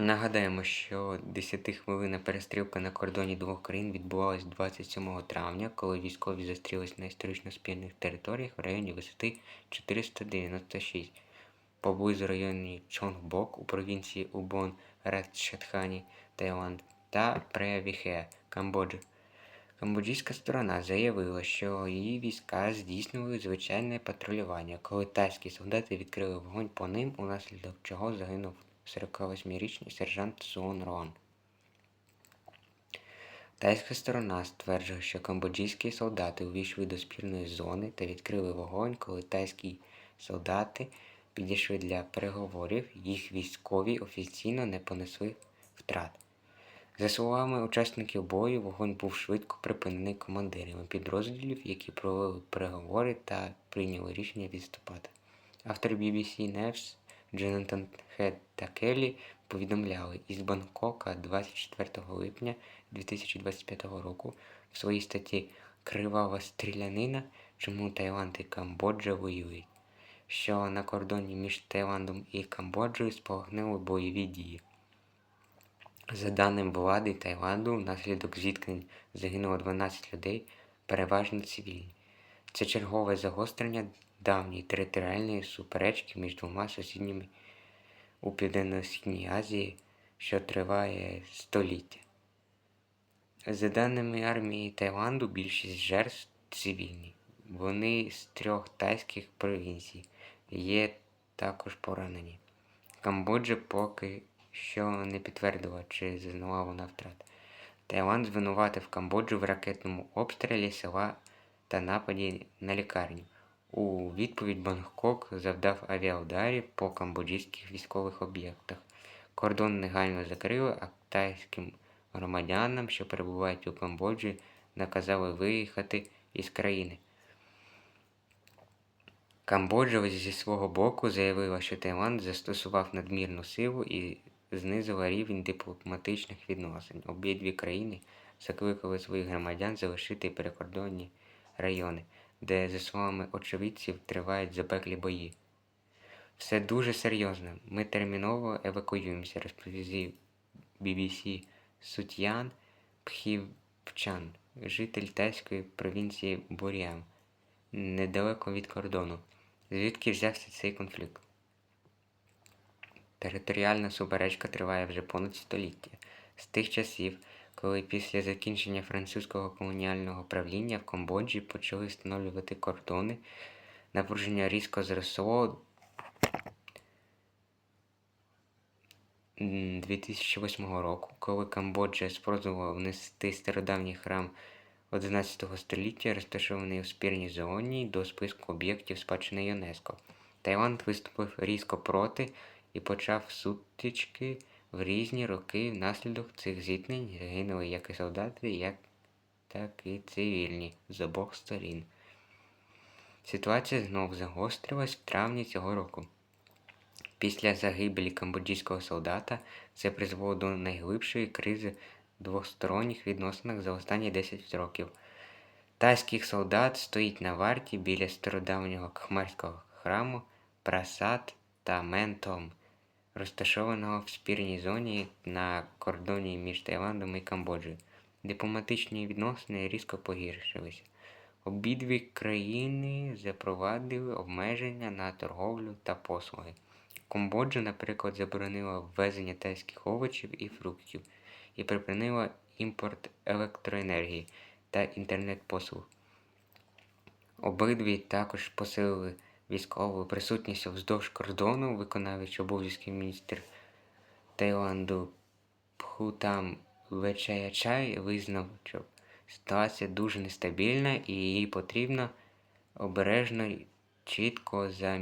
Нагадаємо, що 10-хвилинна перестрілка на кордоні двох країн відбувалась 27 травня, коли військові зустрілись на історично спільних територіях в районі висоти 496 поблизу районі Чонгбок у провінції Убон Радчатхані, Таїланд та Преавіхе, Камбоджа. Камбоджійська сторона заявила, що її війська здійснювали звичайне патрулювання, коли тайські солдати відкрили вогонь по ним, унаслідок чого загинув 48-річний сержант Суон Роан. Тайська сторона стверджує, що камбоджійські солдати увійшли до спільної зони та відкрили вогонь, коли тайські солдати підійшли для переговорів, їх військові офіційно не понесли втрат. За словами учасників бою, вогонь був швидко припинений командирами підрозділів, які провели переговори та прийняли рішення відступати. Автор BBC News Джонатан Хед та Келлі повідомляли із Бангкока 24 липня 2025 року в своїй статті Кривава стрілянина, чому Таїланд і Камбоджа воюють, що на кордоні між Таїландом і Камбоджею спалахнули бойові дії. За даним влади Таїланду, внаслідок зіткнень загинуло 12 людей, переважно цивільні. Це чергове загострення давньої територіальної суперечки між двома сусідніми у Південно-Східній Азії, що триває століття. За даними армії Таїланду, більшість жертв цивільні. Вони з трьох тайських провінцій. Є також поранені. Камбоджа поки що не підтвердила, чи зазнала вона втрат. Таїланд звинуватив Камбоджу в ракетному обстрілі села та нападі на лікарню. У відповідь Бангкок завдав авіаударів по камбоджійських військових об'єктах. Кордон негайно закрили, а тайським громадянам, що перебувають у Камбоджі, наказали виїхати із країни. Камбоджа зі свого боку заявила, що Таїланд застосував надмірну силу і знизила рівень дипломатичних відносин. Обидві країни закликали своїх громадян залишити прикордонні райони, де, за словами очевидців, тривають запеклі бої. Все дуже серйозно. Ми терміново евакуюємося, розповів BBC Сутьян Пхівчан, житель тайської провінції Буріам, недалеко від кордону. Звідки взявся цей конфлікт? Територіальна суперечка триває вже понад століття. З тих часів, коли після закінчення французького колоніального правління в Камбоджі почали встановлювати кордони, напруження різко зросло 2008 року, коли Камбоджа спробувала внести стародавній храм 11 століття, розташований у спірній зоні до списку об'єктів спадщини ЮНЕСКО. Таїланд виступив різко проти і почав сутички в різні роки. Внаслідок цих зіткнень загинули як і солдати, як так і цивільні з обох сторін. Ситуація знов загострилась в травні цього року. Після загибелі камбоджійського солдата це призвело до найглибшої кризи двосторонніх відносинах за останні 10 років. Тайських солдат стоїть на варті біля стародавнього кхмерського храму Прасад та Ментом, розташованого в спірній зоні на кордоні між Таїландом і Камбоджею. Дипломатичні відносини різко погіршилися. Обидві країни запровадили обмеження на торговлю та послуги. Камбоджа, наприклад, заборонила ввезення тайських овочів і фруктів і припинила імпорт електроенергії та інтернет-послуг. Обидві також посилили військову присутність вздовж кордону, виконавич обов'язків міністр Таїланду Пхутам Вечаячай визнав, що ситуація дуже нестабільна і її потрібно обережно чітко за